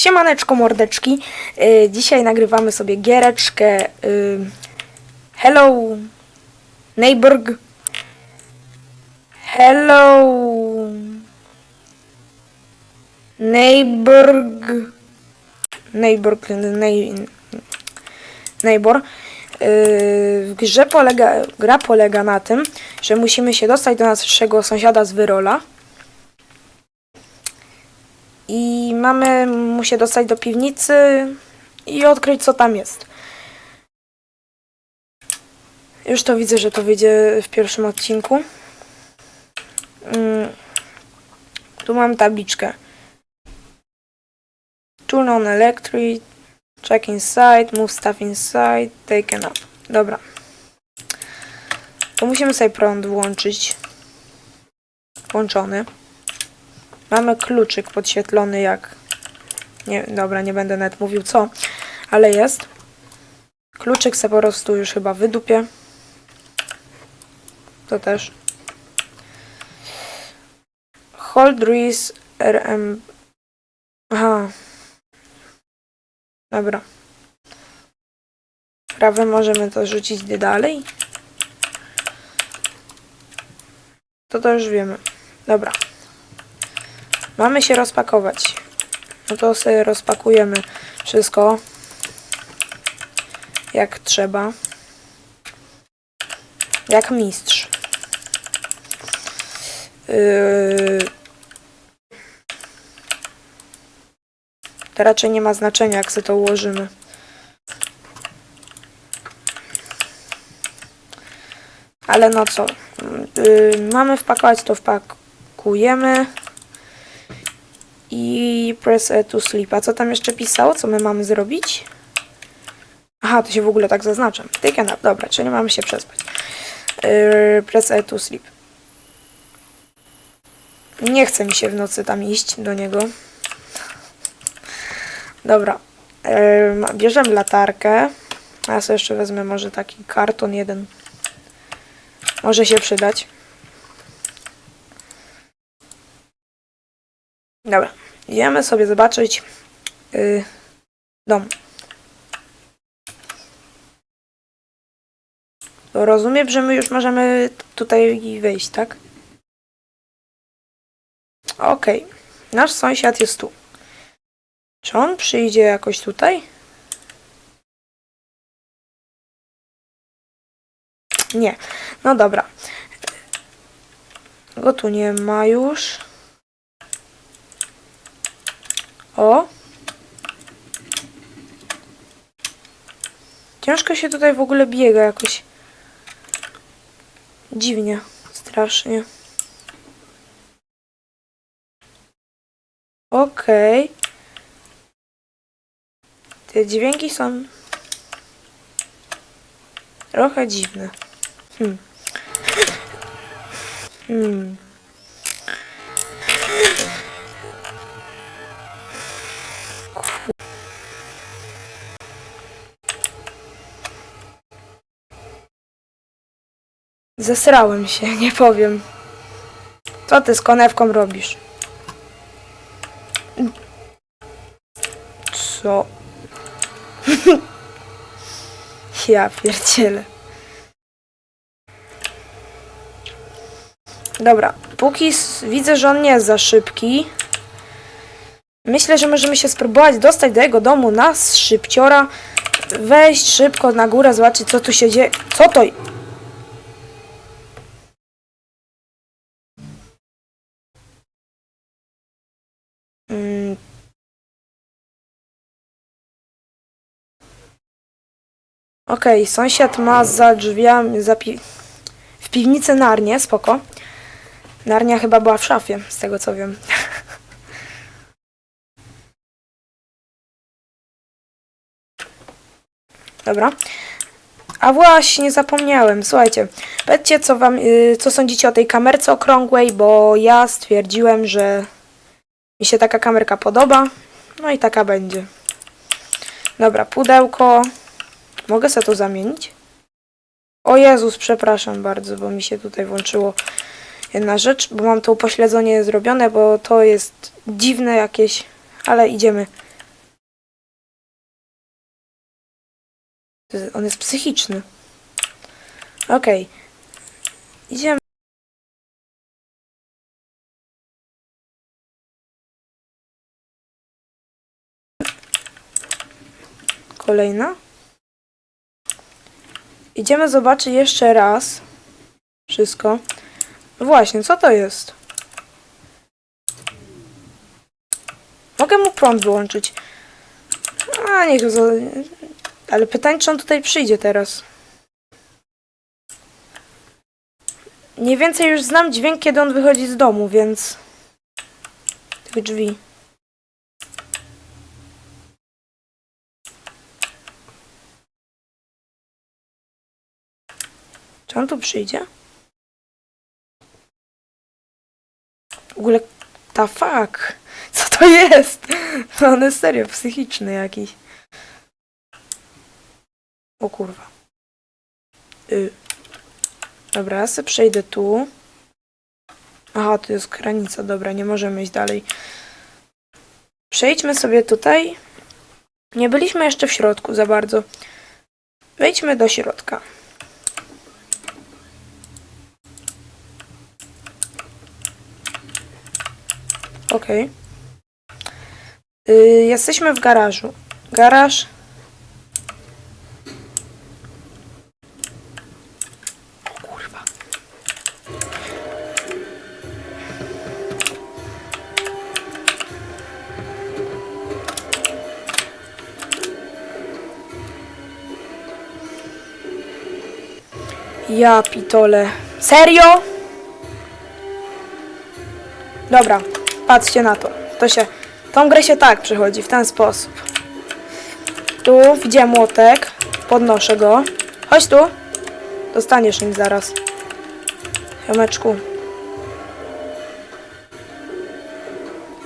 Siemaneczko mordeczki. Y, dzisiaj nagrywamy sobie giereczkę y, Hello Neighbor. Hello Neighbor. Neighbor. nei- Neighbor. Y, W grze polega, gra polega na tym, że musimy się dostać do naszego sąsiada z Wyrola. I mamy mu się dostać do piwnicy i odkryć, co tam jest. Już to widzę, że to wyjdzie w pierwszym odcinku. Mm. Tu mam tabliczkę. Turn on electric, check inside, move stuff inside, taken up. Dobra. To musimy sobie prąd włączyć. Włączony. Mamy kluczyk podświetlony jak... Nie, dobra, nie będę nawet mówił co, ale jest. Kluczyk se po prostu już chyba wydupię. To też. Hold RM... Aha. Dobra. Prawym możemy to rzucić dalej. To to już wiemy. Dobra. Mamy się rozpakować. No to sobie rozpakujemy wszystko jak trzeba. Jak mistrz. Yy... To raczej nie ma znaczenia, jak sobie to ułożymy. Ale no co? Yy, mamy wpakować, to wpakujemy. I press E to sleep. A co tam jeszcze pisało? Co my mamy zrobić? Aha, to się w ogóle tak zaznaczam. Take a nap. Dobra, czyli mamy się przespać. Yy, press E to sleep. Nie chce mi się w nocy tam iść do niego. Dobra. Yy, bierzemy latarkę. A ja sobie jeszcze wezmę może taki karton jeden. Może się przydać. Dobra. Idziemy sobie zobaczyć yy, dom. Rozumiem, że my już możemy tutaj wejść, tak? Okej. Nasz sąsiad jest tu. Czy on przyjdzie jakoś tutaj? Nie. No dobra. Go tu nie ma już. O. Ciężko się tutaj w ogóle biega jakoś. Dziwnie. Strasznie. Okej. Te dźwięki są trochę dziwne. Hmm. Hmm. Zesrałem się, nie powiem. Co ty z konewką robisz? Co? ja pierdzielę. Dobra, póki widzę, że on nie jest za szybki. Myślę, że możemy się spróbować dostać do jego domu na szybciora. Wejść szybko na górę, zobaczyć co tu się dzieje. Co to? Okej, sąsiad ma za drzwiami, za pi w piwnicy Narnię, spoko. Narnia chyba była w szafie, z tego co wiem. Dobra. A właśnie, zapomniałem. Słuchajcie, powiedzcie, co wam, y, co sądzicie o tej kamerce okrągłej, bo ja stwierdziłem, że mi się taka kamerka podoba. No i taka będzie. Dobra, pudełko. Mogę sobie to zamienić? O Jezus, przepraszam bardzo, bo mi się tutaj włączyło jedna rzecz, bo mam to upośledzenie zrobione, bo to jest dziwne jakieś, ale idziemy. On jest psychiczny. Okej. Okay. Idziemy. Kolejna. Idziemy zobaczyć jeszcze raz wszystko. No Właśnie, co to jest? Mogę mu prąd wyłączyć. A, niech zo... Ale pytanie, czy on tutaj przyjdzie teraz. Mniej więcej już znam dźwięk, kiedy on wychodzi z domu, więc... Tych drzwi. On tu przyjdzie? W ogóle, ta fuck? Co to jest? On jest serio psychiczny jakiś. O kurwa. Y. Dobra, ja sobie przejdę tu. Aha, tu jest granica, dobra, nie możemy iść dalej. Przejdźmy sobie tutaj. Nie byliśmy jeszcze w środku za bardzo. Wejdźmy do środka. Okej. Y, jesteśmy w garażu. Garaż. O kurwa. Ja pitole. Serio? Dobra, patrzcie na to. To się. Tą grę się tak przechodzi, w ten sposób. Tu widziałem młotek. Podnoszę go. Chodź tu. Dostaniesz nim zaraz. Chomeczku.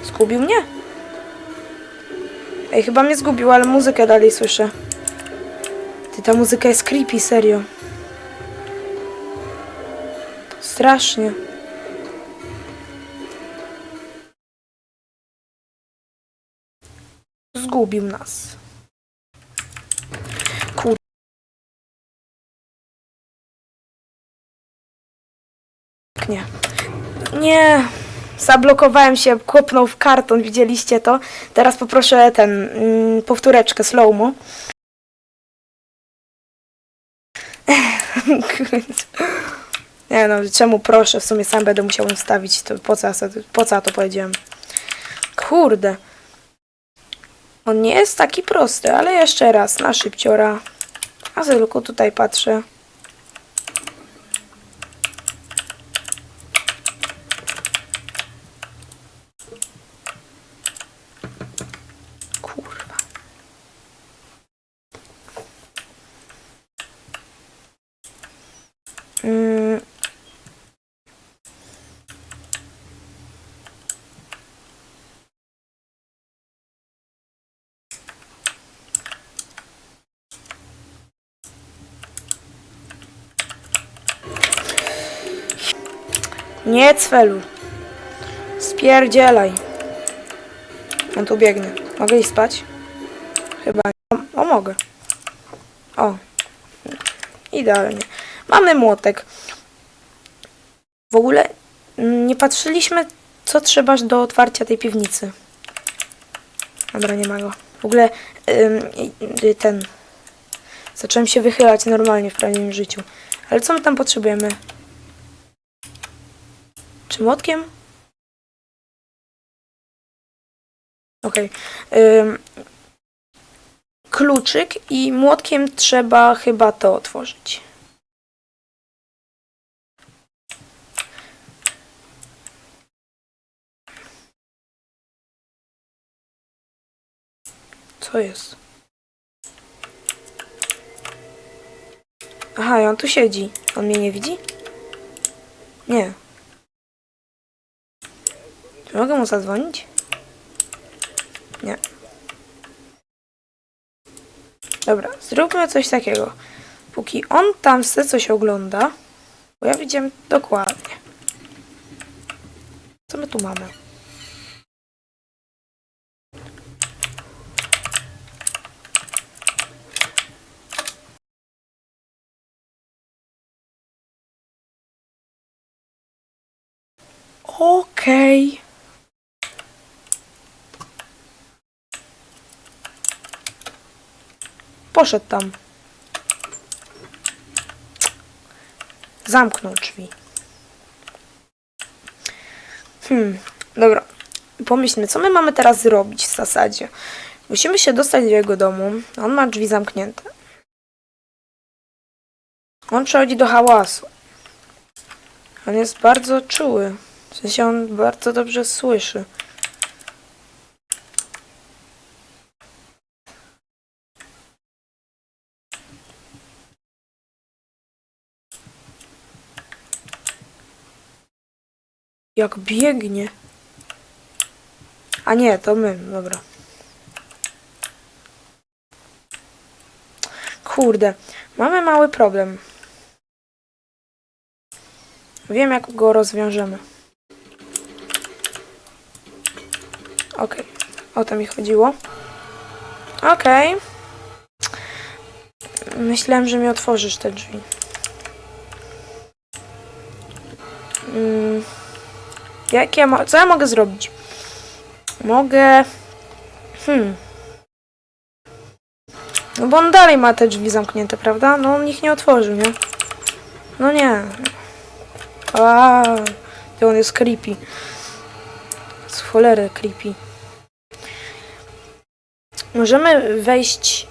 Zgubił mnie? Ej, chyba mnie zgubił, ale muzykę dalej słyszę. Ty, ta muzyka jest creepy, serio. Strasznie. Zgubił nas. Nie. Nie. Zablokowałem się, kopnął w karton, widzieliście to? Teraz poproszę ten, mm, powtóreczkę slow-mo. Nie no, czemu proszę? W sumie sam będę musiał ustawić. To po co, po co to powiedziałem? Kurde. On nie jest taki prosty, ale jeszcze raz na szybciora. A tylko tutaj patrzę. Nie cwelu. Spierdzielaj. On tu biegnie. Mogę iść spać? Chyba nie. O, mogę. O. Idealnie. Mamy młotek. W ogóle nie patrzyliśmy, co trzeba do otwarcia tej piwnicy. Dobra, nie ma go. W ogóle ym, y, ten... Zacząłem się wychylać normalnie w prawdziwym życiu. Ale co my tam potrzebujemy? Czy młotkiem? Okej. Ym, kluczyk i młotkiem trzeba chyba to otworzyć. Co jest? Aha, on tu siedzi. On mnie nie widzi? Nie. Czy mogę mu zadzwonić? Nie. Dobra, zróbmy coś takiego. Póki on tam se coś ogląda, bo ja widziałem dokładnie. Co my tu mamy? Okej. Okay. Poszedł tam. Zamknął drzwi. Hmm, dobra. Pomyślmy, co my mamy teraz zrobić w zasadzie. Musimy się dostać do jego domu. On ma drzwi zamknięte. On przechodzi do hałasu. On jest bardzo czuły. W sensie on bardzo dobrze słyszy. Jak biegnie. A nie, to my, dobra. Kurde, mamy mały problem. Wiem, jak go rozwiążemy. Okej, o to mi chodziło. Okej. Myślałem, że mi otworzysz te drzwi. Jak ja co ja mogę zrobić? Mogę... Hmm. No bo on dalej ma te drzwi zamknięte, prawda? No on ich nie otworzył, nie? No nie. A, to on jest creepy. Z cholery creepy. Możemy wejść...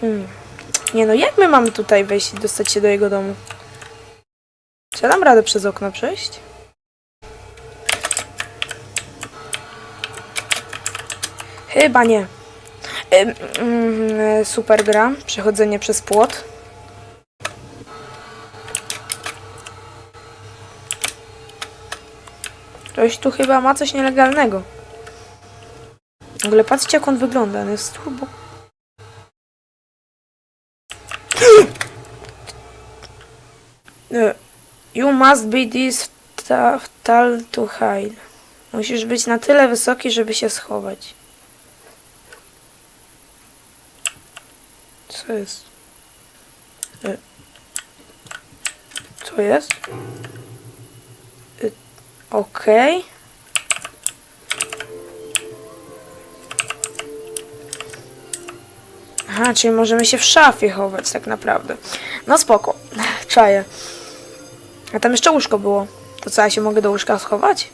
Hmm. Nie no, jak my mamy tutaj wejść i dostać się do jego domu? Czy ja dam radę przez okno przejść? Chyba nie. Mm, super gra. Przechodzenie przez płot. Ktoś tu chyba ma coś nielegalnego. W ogóle patrzcie jak on wygląda. On jest turbo. E, You must be this ta- tall to hide. Musisz być na tyle wysoki, żeby się schować. Co jest? E, Co jest? E, Okej. Aha, czyli możemy się w szafie chować tak naprawdę. No spoko. Czaję. A tam jeszcze łóżko było. To co, ja się mogę do łóżka schować?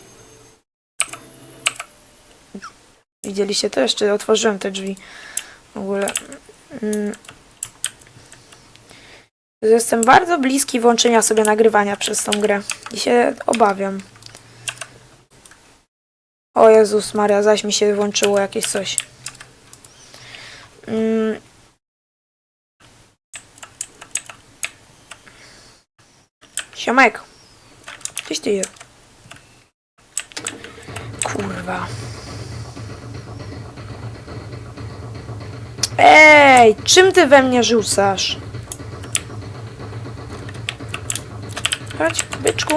Widzieliście to? Jeszcze otworzyłem te drzwi. W ogóle. Mm. Jestem bardzo bliski włączenia sobie nagrywania przez tą grę. I się obawiam. O Jezus Maria, zaś mi się włączyło jakieś coś. Mm. Siomek. Gdzieś ty jest? Kurwa. Ej, czym ty we mnie rzucasz? Chodź, byczku.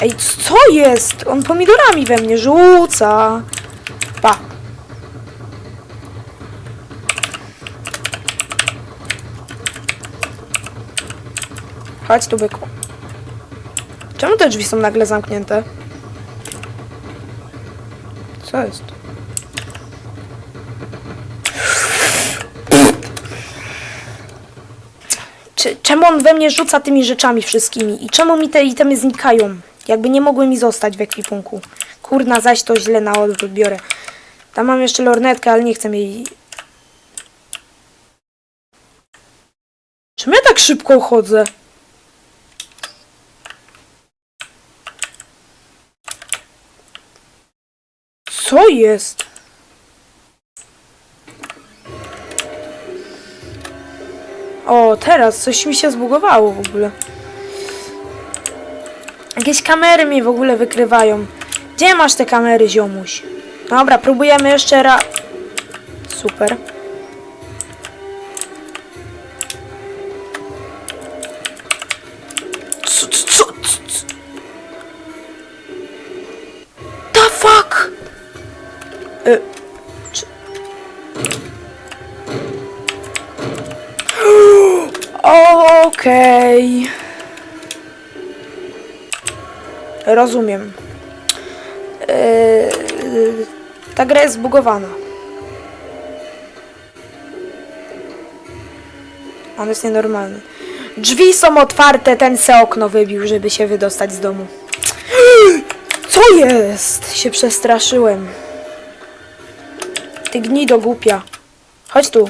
Ej, co jest? On pomidorami we mnie rzuca. Pa. Chodź tu, byku. Czemu te drzwi są nagle zamknięte? Co jest? Czemu on we mnie rzuca tymi rzeczami wszystkimi? I czemu mi te itemy znikają? Jakby nie mogły mi zostać w ekwipunku. Kurna, zaś to źle na odwrót biorę. Tam mam jeszcze lornetkę, ale nie chcę jej... Czemu ja tak szybko chodzę? Co jest? O, teraz coś mi się zbugowało w ogóle. Jakieś kamery mnie w ogóle wykrywają. Gdzie masz te kamery, ziomuś? Dobra, próbujemy jeszcze raz. Super. Rozumiem. Yy, ta gra jest zbugowana. On jest nienormalny. Drzwi są otwarte, ten se okno wybił, żeby się wydostać z domu. Co jest? Się przestraszyłem. Ty gnido głupia. Chodź tu.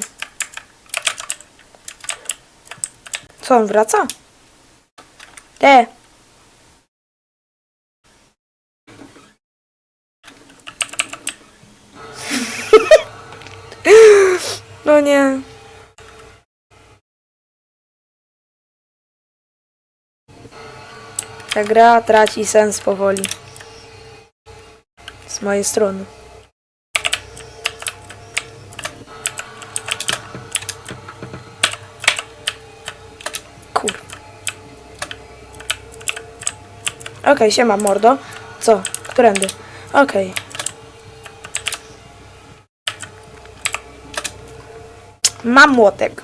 Co, on wraca? Te. no nie. Ta gra traci sens powoli. Z mojej strony. Kur. Okej, siema mordo. Co? Którędy? Okej. Mam młotek.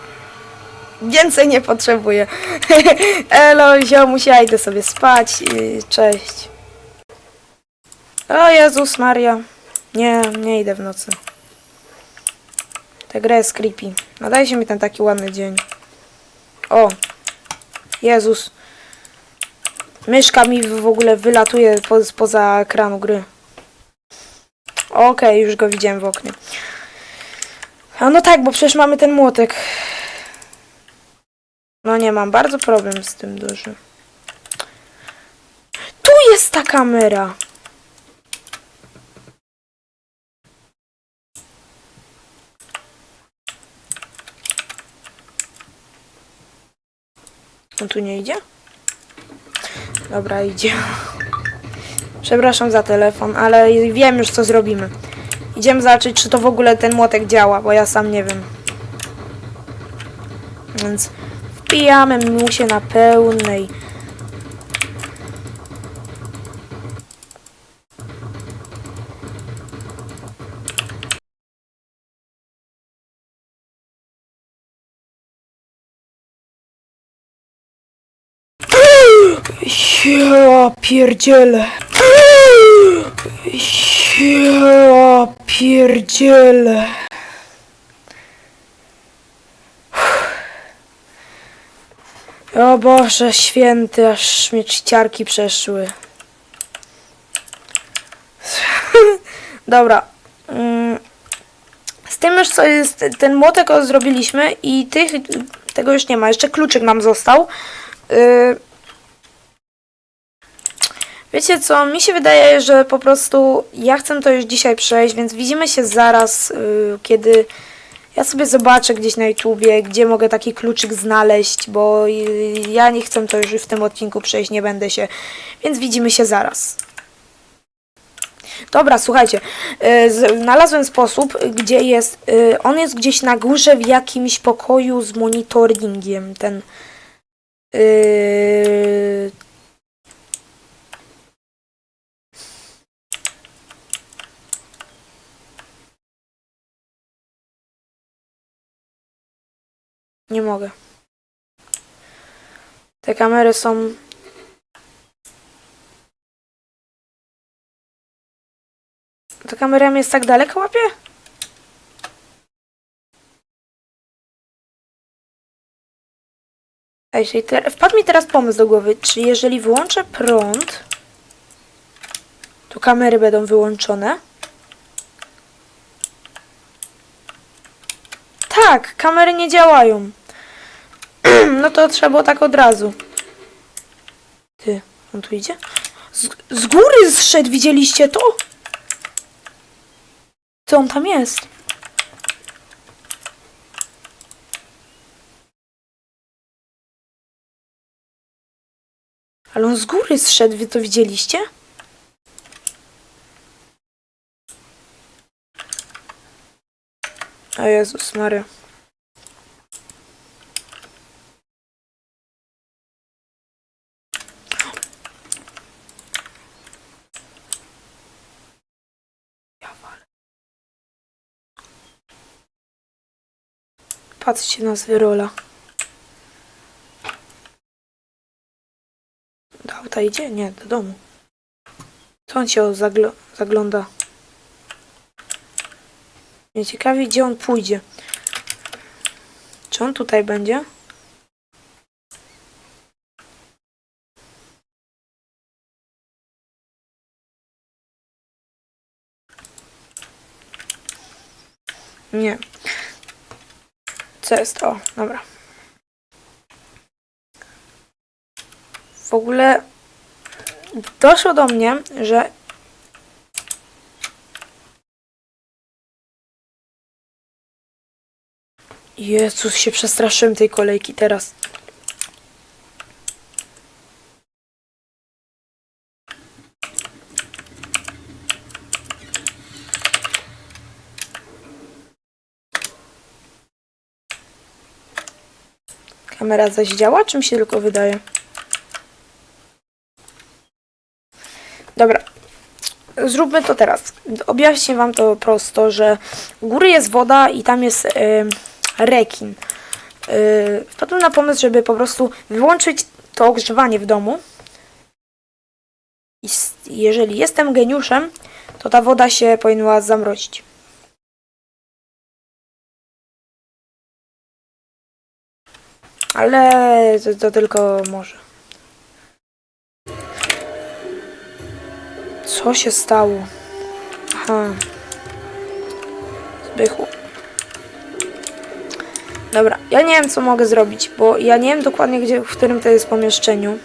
Więcej nie potrzebuję. Elo, ziomusia, idę sobie spać. Cześć. O Jezus Maria. Nie, nie idę w nocy. Ta gra jest creepy. Nadajcie mi ten taki ładny dzień. O. Jezus. Myszka mi w ogóle wylatuje po, spoza ekranu gry. Okej, już go widziałem w oknie. A no tak, bo przecież mamy ten młotek. No nie, mam bardzo problem z tym dużym. Tu jest ta kamera! On tu nie idzie? Dobra, idzie. Przepraszam za telefon, ale wiem już co zrobimy. Idziemy zobaczyć, czy to w ogóle ten młotek działa, bo ja sam nie wiem. Więc wpijamy mu się na pełnej. Ja. Ja pierdzielę. O Boże święty, aż mnie przeszły. Dobra. Mm. Z tym już co jest, ten młotek zrobiliśmy i tych, tego już nie ma. Jeszcze kluczyk nam został. Y, Wiecie co, mi się wydaje, że po prostu ja chcę to już dzisiaj przejść, więc widzimy się zaraz, y, kiedy ja sobie zobaczę gdzieś na YouTubie, gdzie mogę taki kluczyk znaleźć, bo ja nie chcę to już w tym odcinku przejść, nie będę się, więc widzimy się zaraz. Dobra, słuchajcie, y, znalazłem sposób, gdzie jest, y, on jest gdzieś na górze w jakimś pokoju z monitoringiem, ten... y, Nie mogę. Te kamery są. Ta kamera jest tak daleko łapie? Ej, te... wpadł mi teraz pomysł do głowy, czy jeżeli wyłączę prąd, to kamery będą wyłączone? Tak, kamery nie działają. No to trzeba było tak od razu. Ty, on tu idzie? Z, z góry zszedł, widzieliście to? Co on tam jest? Ale on z góry zszedł, wy to widzieliście? O Jezus Maria. Patrzcie na zwyrola. Do auta idzie? Nie, do domu. To on się zagl zagląda. Mnie ciekawi, gdzie on pójdzie. Czy on tutaj będzie? Nie. Co jest? O, dobra. W ogóle doszło do mnie, że Jezus, się przestraszyłem tej kolejki teraz. Kamera zaś działa, czy mi się tylko wydaje? Dobra. Zróbmy to teraz. Objaśnię wam to prosto, że u góry jest woda i tam jest y, rekin. Y, wpadłem na pomysł, żeby po prostu wyłączyć to ogrzewanie w domu. I jeżeli jestem geniuszem, to ta woda się powinna zamrozić. Ale to, to tylko może. Co się stało? Aha. Zbychu. Dobra, ja nie wiem co mogę zrobić, bo ja nie wiem dokładnie gdzie, w którym to jest pomieszczeniu.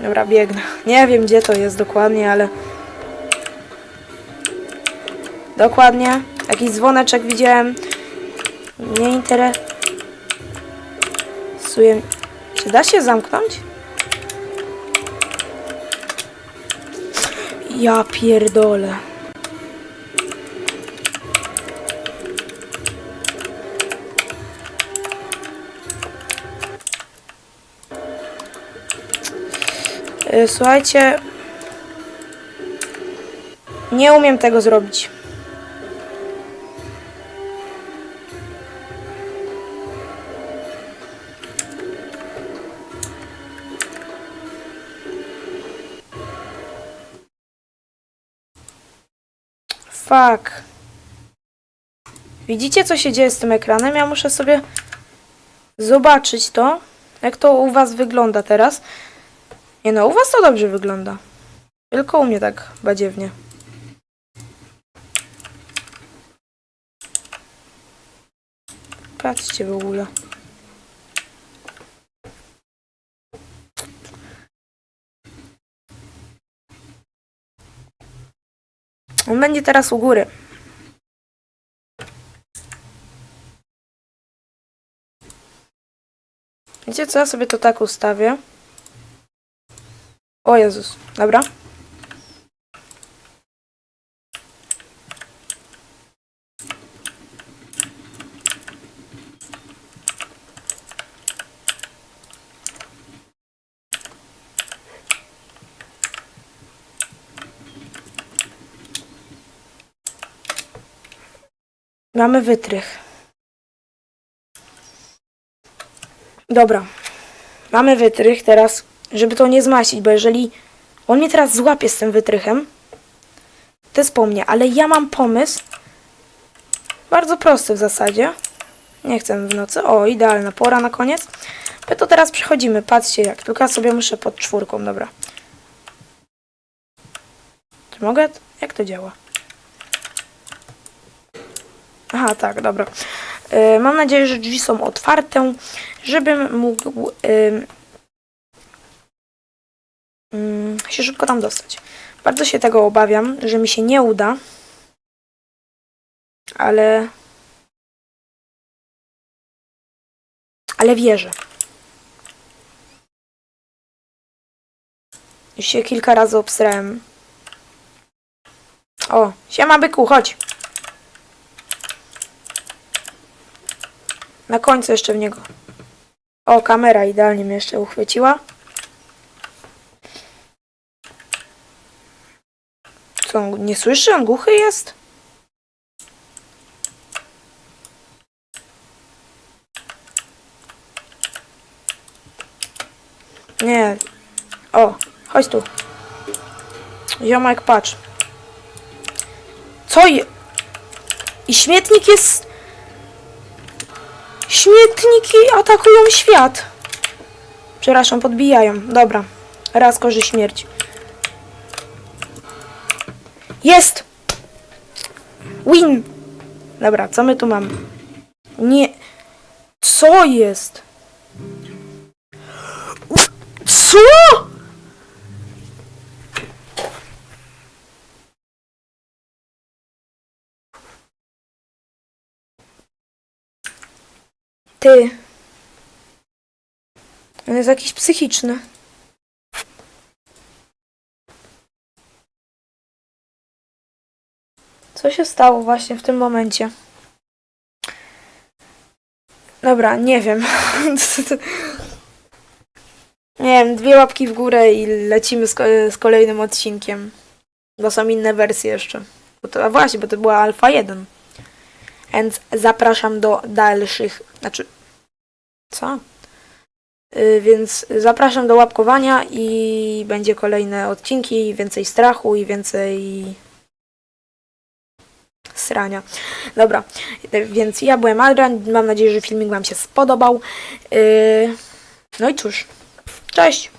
Dobra, biegnę. Nie wiem gdzie to jest dokładnie, ale... Dokładnie. Jakiś dzwoneczek widziałem. Nie interesuje. Czy da się zamknąć? Ja pierdolę. Y, Słuchajcie. Nie umiem tego zrobić. Fuck. Widzicie, co się dzieje z tym ekranem? Ja muszę sobie zobaczyć to, jak to u was wygląda teraz. Nie no, u was to dobrze wygląda. Tylko u mnie tak badziewnie. Patrzcie w ogóle. On będzie teraz u góry. Wiecie co? Ja sobie to tak ustawię. O Jezus. Dobra. Mamy wytrych. Dobra. Mamy wytrych teraz, żeby to nie zmasić, bo jeżeli on mnie teraz złapie z tym wytrychem, to jest po mnie, ale ja mam pomysł. Bardzo prosty w zasadzie. Nie chcę w nocy. O, idealna pora na koniec. My to teraz przechodzimy. Patrzcie jak. Tylko ja sobie muszę pod czwórką, dobra. Czy mogę? Jak to działa? Aha, tak, dobra. E, mam nadzieję, że drzwi są otwarte, żebym mógł ym, ym, się szybko tam dostać. Bardzo się tego obawiam, że mi się nie uda, ale ale wierzę. Już się kilka razy obstrałem. O, siema byku, chodź. Na końcu jeszcze w niego. O, kamera idealnie mnie jeszcze uchwyciła. Co, on nie słyszy? On głuchy jest? Nie. O, chodź tu. Ziomek, patrz. Co je... I śmietnik jest... Śmietniki atakują świat. Przepraszam, podbijają. Dobra. Raz korzy śmierć. Jest! Win! Dobra, co my tu mamy? Nie. Co jest? Co? Ty. On jest jakiś psychiczny. Co się stało właśnie w tym momencie? Dobra, nie wiem. nie wiem, dwie łapki w górę i lecimy z, ko- z kolejnym odcinkiem. Bo są inne wersje jeszcze. Bo to, a właśnie, bo to była alfa 1. Więc zapraszam do dalszych. Znaczy. Co? Y, więc zapraszam do łapkowania i będzie kolejne odcinki, więcej strachu i więcej srania. Dobra, y, więc ja byłem Adrian, mam nadzieję, że filmik Wam się spodobał. Yy, No i cóż, cześć!